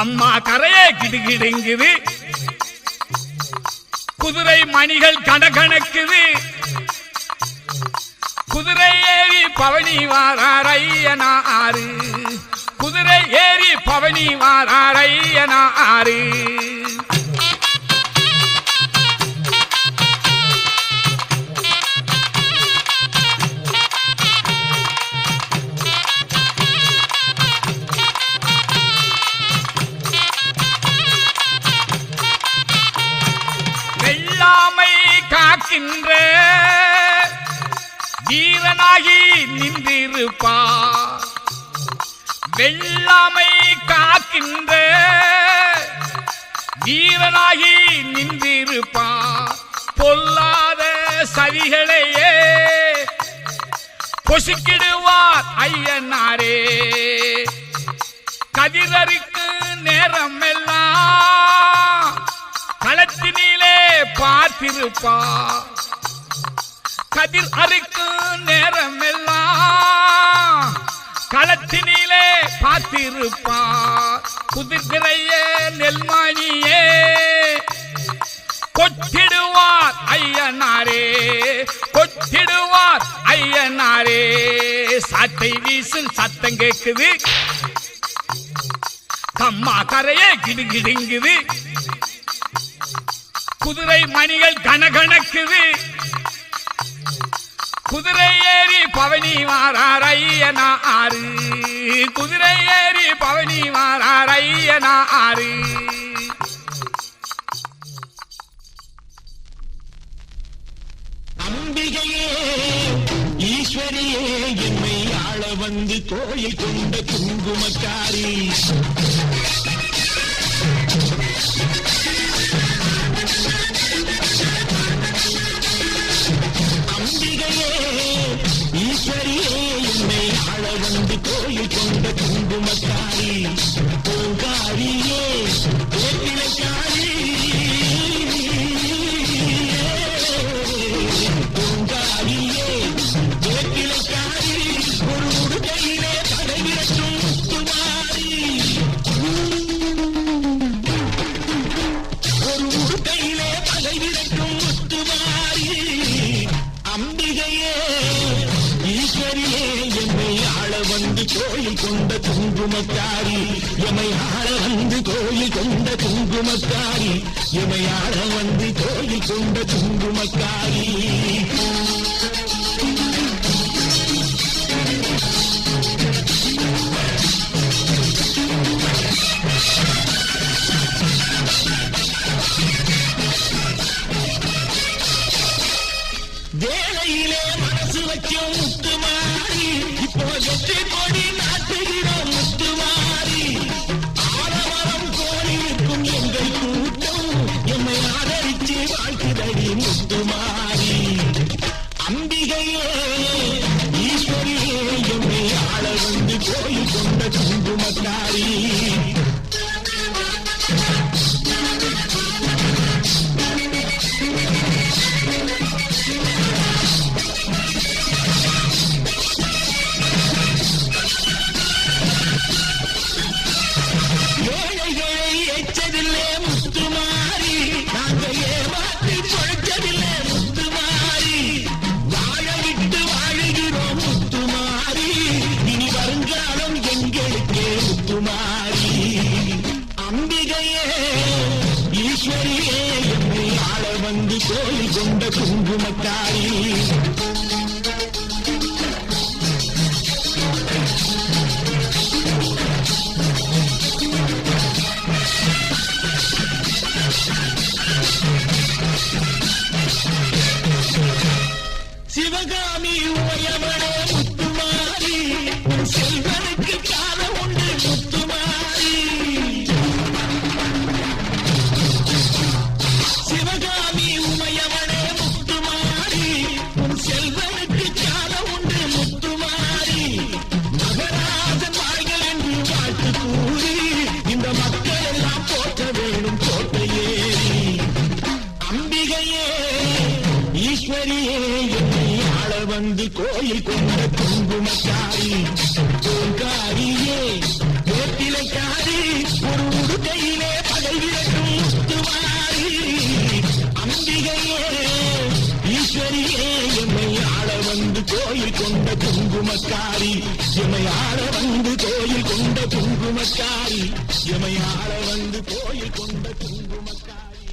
அம்மா கரையே கிடுகிடுங்குது. குதிரை மணிகள் கணக்கணக்குது குதிரை ஏறி பவனி வாரையனா ஆறு குதிரை ஏறி பவனி வாரையனா ஆறு காக்கின்ற வீரனாகி நின்றிருப்பா வெள்ளாமை காக்கின்ற வீரனாகி நின்றிருப்பா பொல்லாத சதிகளையே பொசுக்கிடுவார் ஐயனாரே. கதிரருக்கு நேரம் எல்லாம் களத்தினில் பார்த்திருப்பா கதிர் அறுக்கும் நேரம் எல்லாம் களத்தினிலே பார்த்திருப்பா குதிர்கிறைய நெல்மணியே கொட்டிடுவார் ஐயனாரே கொட்டிடுவார் ஐயனாரே. சாட்டை வீசும் சத்தம் கேட்குது. கம்மா கரையே கிடுகிடுங்குது. குதிரை மணிகள் கனகணக்குது. குதிரை ஏறி பவனி மாறார் ஐயனா ஆறு. குதிரை ஏறி பவனி மாறார் ஐயனா ஆறு. அம்பிகையே ஈஸ்வரியே என்னை ஆள வந்து கோயில் கொண்ட குங்குமக்காரி வந்து கோயில் கொண்ட குங்குமக்காரி. காரியே வேப்பிலைக்காரி ஒரு உடுக்கையிலே கையிலே பகை விரட்டும் முத்துமாரி அம்பிகையே ஈஸ்வரியே எம்மை ஆள வந்து கோயில் கொண்ட குங்குமக்காரி. எம்மை ஆள வந்து கோயில் கொண்ட குங்குமக்காரி. எம்மை ஆள வந்து கோயில் கொண்ட குங்குமக்காரி.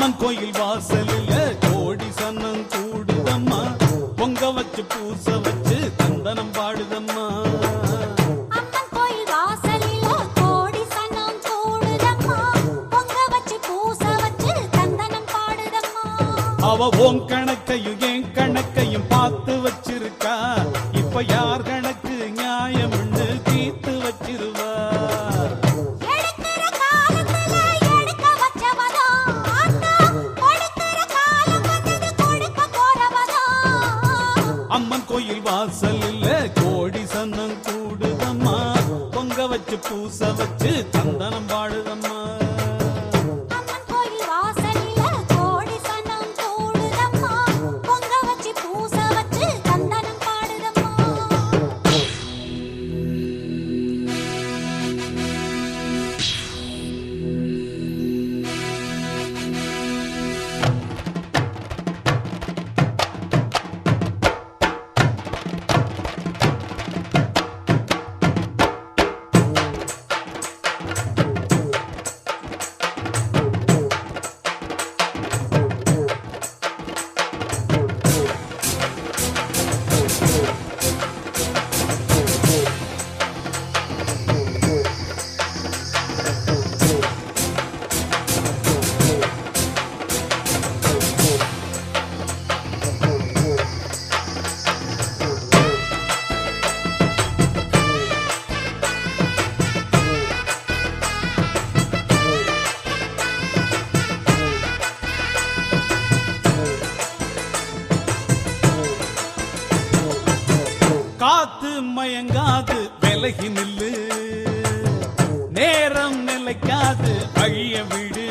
அம்மன் கோயில் வாசலில் கோடி சன்னம் கூடுதம்மா. பொங்க வச்சு பூச வச்சு தந்தனம் பாடுதம்மா. அம்மன் கோயில் பூச வச்சு சந்தனம் பாடுதம்மா காத்து மயங்காது விலகி நில்லு. நேரம் நிலைக்காது அழிய விடு.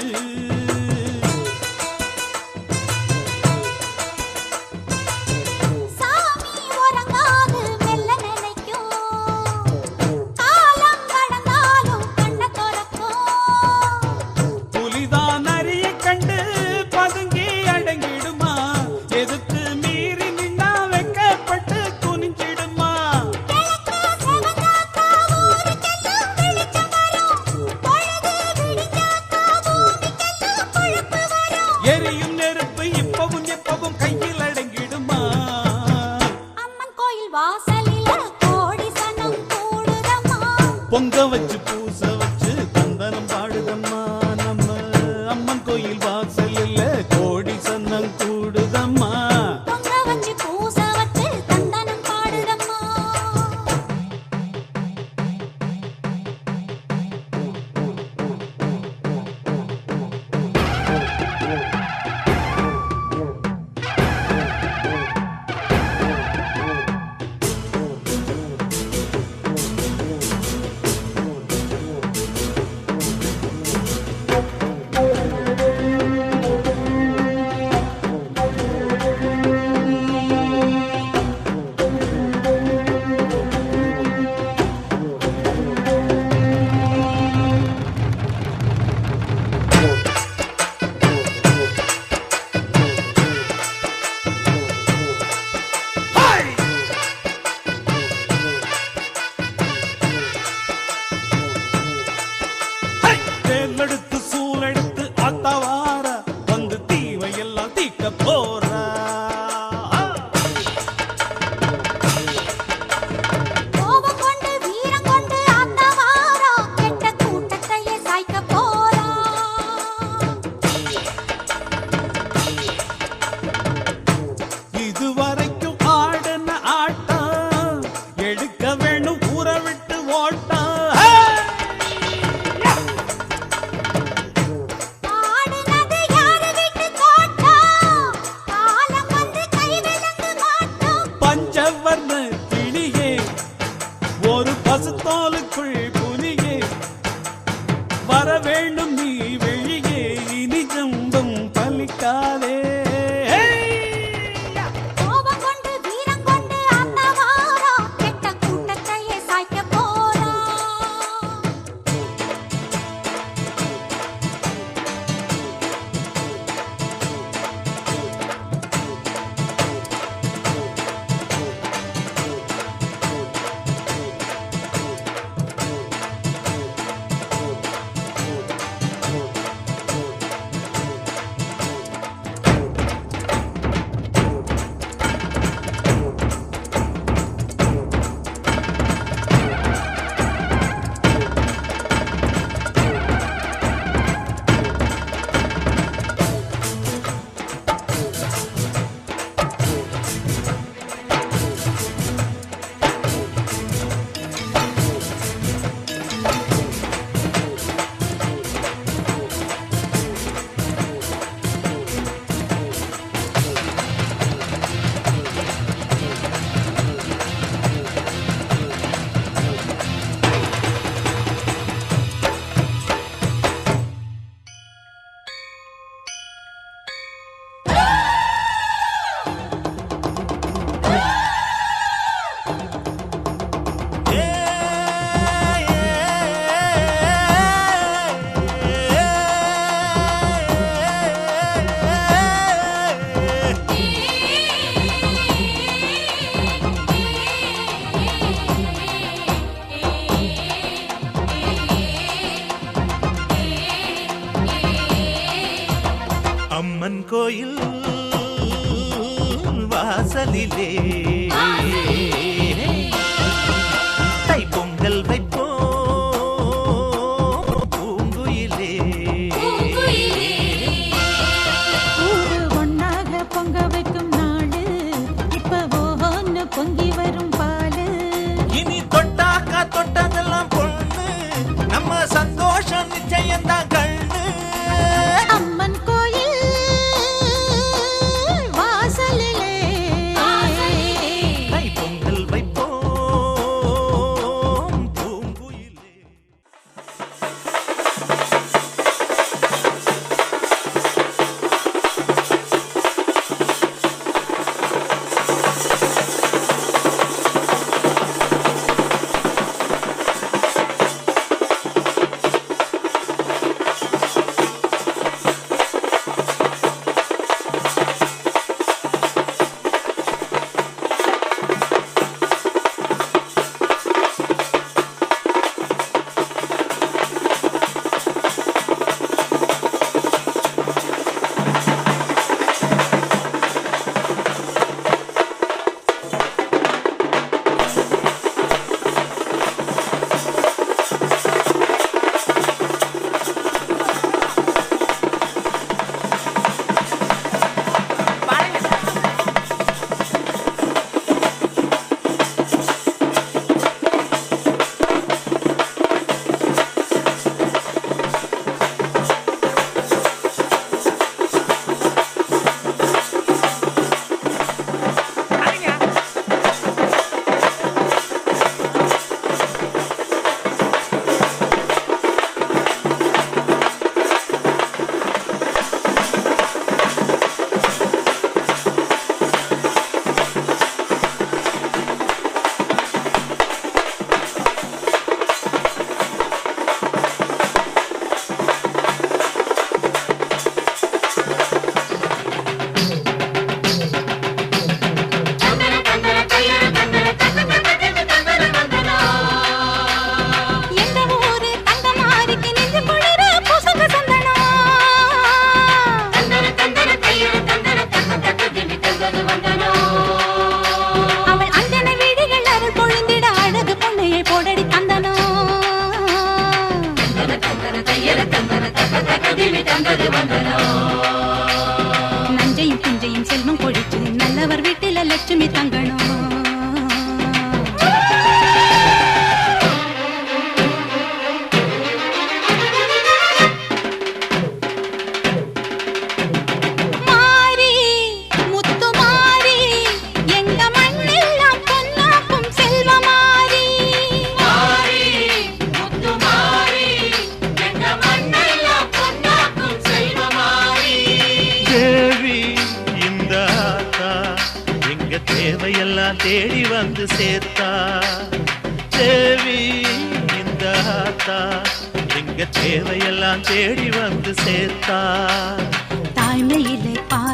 అసలిలే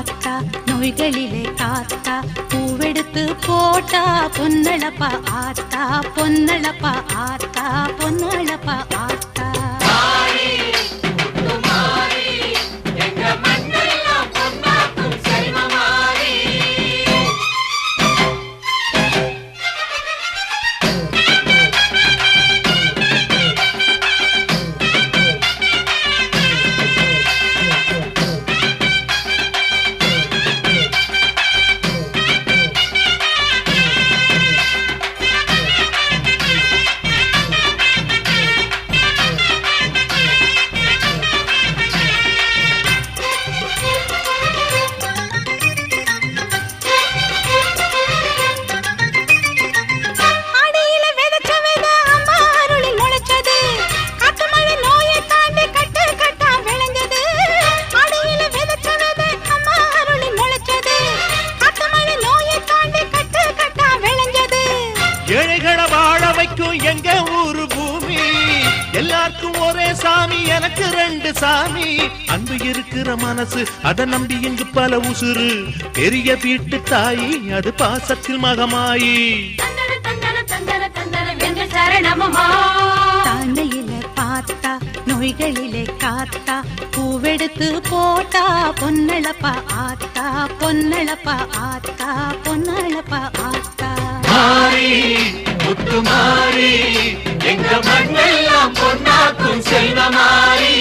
தாத்தா நோய்களிலே தாத்தா பூவெடுத்து போட்டா பொன்னழப்பா ஆத்தா பொன்னழப்பா ஆத்தா பொன்னழப்பா ஆத்தா. இருக்கிற மனசு அதை நம்பி இங்கு பல உசுறு. பெரிய வீட்டு தாயி அது பாசத்தில் மகமாயி. தாண்டையில பார்த்தா நோய்களிலே காத்தா பூவெடுத்து போட்டா பொன்னழப்பா ஆத்தா பொன்னழப்பா ஆத்தா பொன்னழப்பா ஆத்தா. மாறி முத்து மாறி எங்க மண்ணெல்லாம் பொன்னாக்கும் செல்வ மாறி.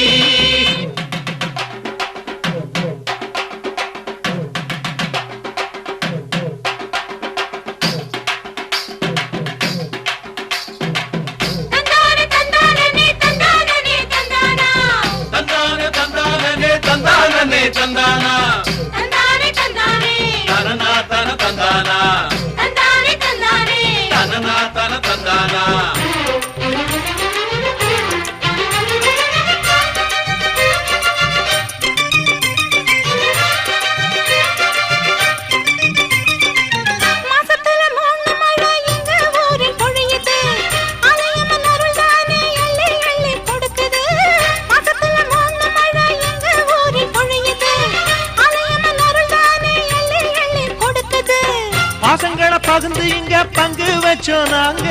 பகிர்ந்து இங்க பங்கு வச்சோம் நாங்க.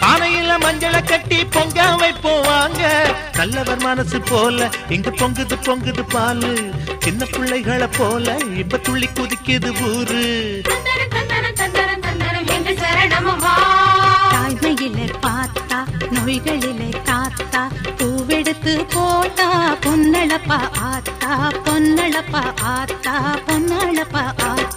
பானையில மஞ்சளை கட்டி பொங்க வைப்போம் வாங்க. நல்லவர் மனசு போல இங்க பொங்குது பொங்குது பாலு. சின்ன பிள்ளைகளை போல இப்ப துள்ளி குதிக்குது ஊரு. தாய்மையிலே பார்த்தா நோய்களிலே காத்தா பூவெடுத்து போட்டா பொன்னளப்பா ஆத்தா பொன்னளப்பா ஆத்தா பொன்னளப்பா ஆத்தா.